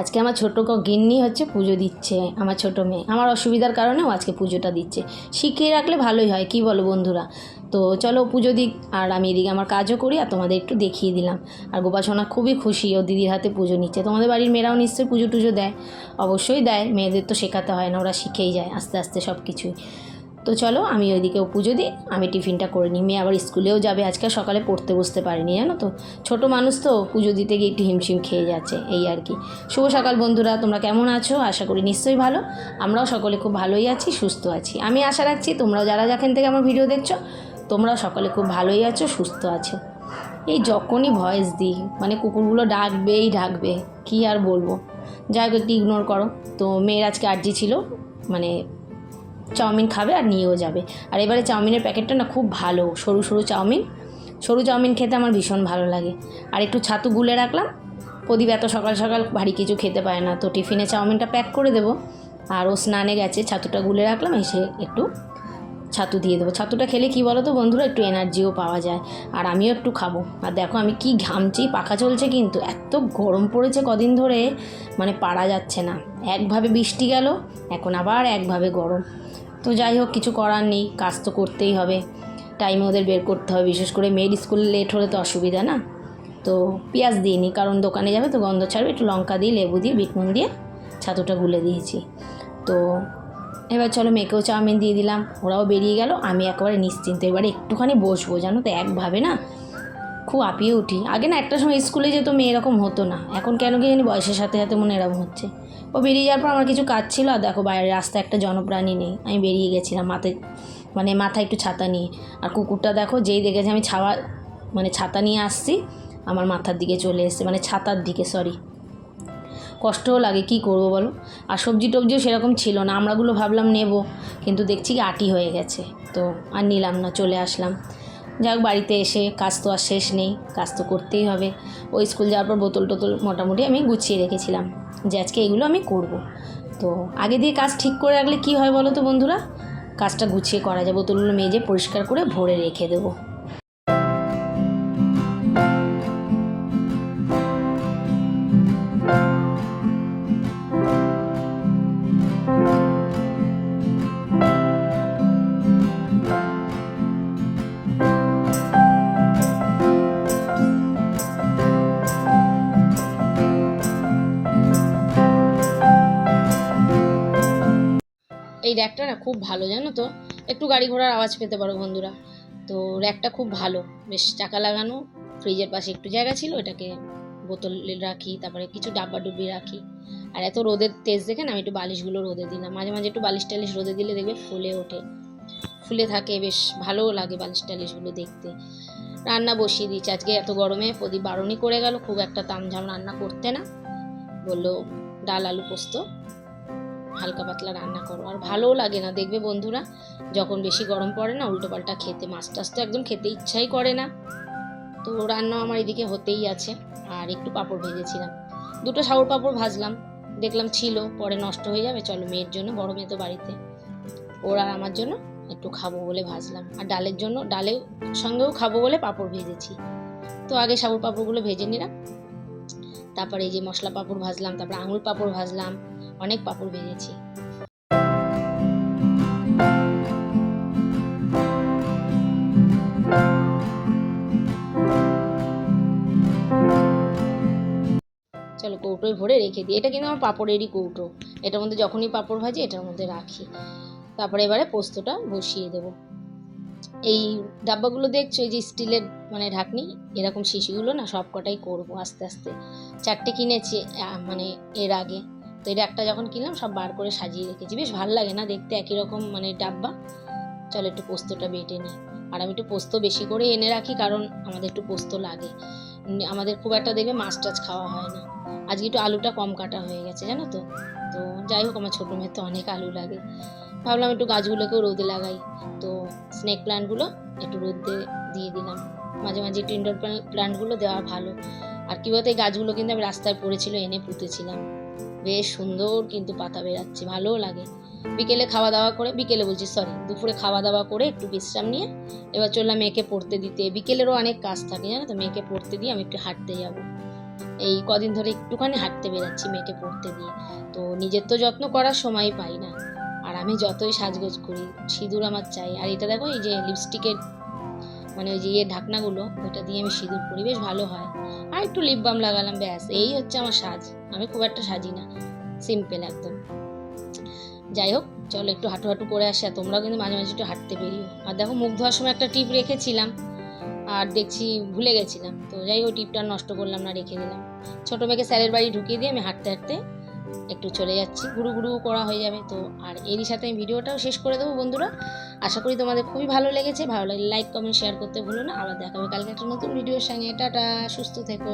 আজকে আমার ছোটো গিন্নি হচ্ছে পুজো দিচ্ছে, আমার ছোটো মেয়ে। আমার অসুবিধার কারণে ও আজকে পুজোটা দিচ্ছে। শিখিয়ে রাখলে ভালোই হয়, কি বলো বন্ধুরা? তো চলো পুজো দিক, আর আমি এদিকে আমার কাজও করি, আর তোমাদের একটু দেখিয়ে দিলাম। আর গোপাসনা খুবই খুশি, ও দিদির হাতে পুজো নিচ্ছে। তোমাদের বাড়ির মেয়েরাও নিশ্চয়ই পুজো টুজো দেয়। অবশ্যই দেয়, মেয়েদের তো শেখাতে হয় না, ওরা শিখেই যায় আস্তে আস্তে সব কিছুই তো চলো আমি ওইদিকেও পুজো দিই, আমি টিফিনটা করে নিই। মেয়ে আবার স্কুলেও যাবে, আজকে সকালে পড়তে বসতে পারিনি, জানো তো? ছোট মানুষ তো পুজো দিতে গিয়ে একটু হিমশিম খেয়ে যাচ্ছে, এই আর কি। শুভ সকাল বন্ধুরা, তোমরা কেমন আছো? আশা করি নিশ্চয়ই ভালো। আমরাও সকলে খুব ভালোই আছি, সুস্থ আছি। আমি আশা রাখছি তোমরাও যারা যেখান থেকে আমার ভিডিও দেখছ, তোমরাও সকলে খুব ভালোই আছো, সুস্থ আছো। এই যখনই ভয়েস দিই মানে কুকুরগুলো ডাকবেই ডাকবে, কি আর বলব? যাই হোক, একটু ইগনোর করো। তো মেয়ের আজকে আর্জি ছিল মানে চাউমিন খাবে আর নিয়েও যাবে। আর এবারে চাউমিনের প্যাকেটটা না খুব ভালো, সরু সরু চাউমিন। সরু চাউমিন খেতে আমার ভীষণ ভালো লাগে। আর একটু ছাতু গুলে রাখলাম। প্রদীপ এত সকাল সকাল ভারী কিছু খেতে পায় না। তো টিফিনে চাউমিনটা প্যাক করে দেবো। আর ও স্নানে গেছে, ছাতুটা গুলে রাখলাম, এসে একটু ছাতু দিয়ে দেবো। ছাতুটা খেলে কি বলো তো বন্ধুরা, একটু এনার্জিও পাওয়া যায়। আর আমিও একটু খাব। আর দেখো আমি কি ঘামছি, পাখা চলছে কিন্তু এত গরম পড়েছে কদিন ধরে মানে পারা যাচ্ছে না। একভাবে বৃষ্টি গেল, এখন আবার একভাবে গরম। তো যাই হোক, কিছু করার নেই, কাজ তো করতেই হবে। টাইমে ওদের বের করতে হবে, বিশেষ করে মেয়ের স্কুল লেট হলে তো অসুবিধা না। তো পেঁয়াজ দিইনি, কারণ দোকানে যাবে তো গন্ধ ছাড়বে, একটু লঙ্কা দিয়ে, লেবু দিয়ে বিটনুন দিয়ে ছাতুটা গুলে দিয়েছি। তো এবার চলো মেয়েকেও চাউমিন দিয়ে দিলাম। ওরাও বেরিয়ে গেল, আমি একেবারে নিশ্চিন্ত। এবারে একটুখানি বসবো, জানো তো, একভাবে না? খুব আপিয়ে উঠি। আগে না, একটা সময় স্কুলে যেত মেয়ে এরকম হতো না। এখন কেন কি জানি বয়সের সাথে সাথে মনে এরকম হচ্ছে। ও বেরিয়ে যাওয়ার পর আমার কিছু কাজ ছিল, আর দেখো বাইরে রাস্তায় একটা জনপ্রাণী নেই। আমি বেরিয়ে গেছিলাম মাথায় মানে মাথায় একটু ছাতা নিয়ে। আর কুকুরটা দেখো, যেই দেখেছে আমি ছাওয়া মানে ছাতা নিয়ে আসছি, আমার মাথার দিকে চলে এসছে মানে ছাতার দিকে সরি কষ্টও লাগে, কি করব বলো? আর সবজি টবজিও সেরকম ছিল না, আমরাগুলো ভাবলাম নেব, কিন্তু দেখছি কি আটি হয়ে গেছে, তো আর নিলাম না, চলে আসলাম। যাক বাড়িতে এসে কাজ তো আর শেষ নেই, কাজ তো করতেই হবে। ওই স্কুল যাওয়ার পর বোতল টোতল মোটামুটি আমি গুছিয়ে রেখেছিলাম, যে আজকে এগুলো আমি করব। তো আগে দিয়ে কাজ ঠিক করে রাখলে কি হয় বলো তো বন্ধুরা? কাজটা গুছিয়ে করা যায়, বোতলগুলো মেজে পরিষ্কার করে ভরে রেখে দেবো। এই র্যাকটা না খুব ভালো, জানো তো? একটু গাড়ি ঘোড়ার আওয়াজ পেতে পারো বন্ধুরা। তো র্যাকটা খুব ভালো। বেশ চাকা লাগানো ফ্রিজের পাশে একটু জায়গা ছিল এটাকে বোতল রাখি, তারপরে কিছু ডাব্বা ডুবি রাখি। আর এত রোদের তেজ দেখে না আমি একটু বালিশগুলো রোদে দিলাম মাঝে মাঝে একটু বালিশ টালিশ রোদে দিলে দেখবে ফুলে ওঠে। ফুলে থাকে, বেশ ভালোও লাগে বালিশ টালিশগুলো দেখতে। রান্না বসিয়ে দিয়েছি। আজকে এত গরমে প্রদীপ বারণই করে গেল, খুব একটা তামঝাম রান্না করতে না। বলল ডাল, আলু পোস্ত। হালকা পাতলা রান্না করো। আর ভালোও লাগে না। দেখবে বন্ধুরা, যখন বেশি গরম পড়ে না উল্টো পাল্টা খেতে। মাছ টাছ তো একদম খেতে ইচ্ছাই করে না। তো রান্না আমার এদিকে হতেই আছে। আর একটু পাঁপড় ভেজেছিলাম। দুটো সাউর পাঁপড় ভাজলাম। দেখলাম ছিল, পরে নষ্ট হয়ে যাবে। চলো মেয়ের জন্য, বড় মেয়ে তো বাড়িতে। ওর আমার জন্য একটু খাব বলে ভাজলাম। আর ডালের জন্য, ডালের সঙ্গেও খাব বলে পাঁপড় ভেজেছি। তো আগে সাবুর পাঁপড়গুলো ভেজে নিলাম। তারপরে এই যে মশলা পাঁপড় ভাজলাম, তারপরে আঙুর পাঁপড় ভাজলাম। অনেক পাপড় ভেজেছি চলো কৌটোয় ভরে রেখে দিই। এটা কিন্তু আমার পাঁপড়েরই কৌটো। এটার মধ্যে যখনই পাঁপড় ভাজি, এটার মধ্যে রাখি। তারপরে এবারে পোস্তটা বসিয়ে দেব। এই ডাব্বাগুলো দেখছ? এই যে স্টিলের মানে ঢাকনি, এরকম শিশিগুলো না সব কটাই করব আস্তে আস্তে। চারটে কিনেছি মানে এর আগে। তো এটা একটা যখন কিনলাম, সব বার করে সাজিয়ে রেখেছি। বেশ ভালো লাগে না দেখতে, একই রকম মানে ডাব্বা। চলো একটু পোস্তটা বেটে নিই। আর আমি একটু পোস্ত বেশি করে এনে রাখি কারণ আমাদের একটু পোস্ত লাগে। আমাদের খুব একটা দেখবে মাছ টাছ খাওয়া হয় না। আজকে একটু আলুটা কম কাটা হয়ে গেছে, জানো তো? তো যাই হোক, আমার ছোটো মেয়ের তো অনেক আলু লাগে। ভাবলাম একটু গাছগুলোকেও রোদে লাগাই। তো স্নেক প্ল্যান্টগুলো একটু রোদে দিয়ে দিলাম। মাঝে মাঝে একটু ইনডোর প্ল্যান্টগুলো দেওয়া ভালো। আর কী বলতো, এই গাছগুলো কিন্তু আমি রাস্তায় পড়েছিল, এনে পুঁতেছিলাম। বেশ সুন্দর কিন্তু পাতা বেরাচ্ছে, ভালোও লাগে। বিকেলে খাওয়া দাওয়া করে, বিকেলে বলছি সরি দুপুরে খাওয়া দাওয়া করে একটু বিশ্রাম নিয়ে, এবার চললাম মেয়েকে পড়তে দিতে। বিকেলেরও অনেক কাজ থাকে, জানো তো? মেয়েকে পড়তে দিয়ে আমি একটু হাঁটতে যাব। এই কদিন ধরে একটুখানি হাঁটতে বেরাচ্ছি মেয়েকে পড়তে দিয়ে। তো নিজের তো যত্ন করার সময় পাই না। আর আমি যতই সাজগোজ করি, সিঁদুর আমার চাই। আর এটা দেখো, এই যে লিপস্টিকের মানে ওই যে ইয়ে ঢাকনাগুলো ওইটা দিয়ে আমি সিঁদুর করি বেশ ভালো হয়। আর একটু লিপ বাম লাগালাম, ব্যাস। এই হচ্ছে আমার সাজ। আমি খুব একটা সাজি না। সিম্পল একদম। যাই হোক, চলো একটু হাঁটু হাঁটু করে আসি, আর তোমরাও কিন্তু মাঝে মাঝে একটু হাঁটতে বেরিও। আর দেখো, মুখ ধোয়ার সময় একটা টিপ রেখেছিলাম, আর দেখছি ভুলে গেছিলাম। তো যাই ওই টিপটা নষ্ট করলাম না, রেখে দিলাম। ছোটো মেয়েকে স্যারের বাড়ি ঢুকিয়ে দিয়ে আমি হাঁটতে হাঁটতে একটু চলে যাচ্ছি। গুরু গুরু করা হয়ে যাবে তো। আর এরই সাথে আমি ভিডিওটাও শেষ করে দেবো বন্ধুরা। আশা করি তোমাদের খুবই ভালো লেগেছে। ভালো লাগে লাইক কমেন্ট শেয়ার করতে ভুলো না। আবার দেখাবে কালকে একটা নতুন ভিডিওর সঙ্গে। টাটা, সুস্থ থেকো।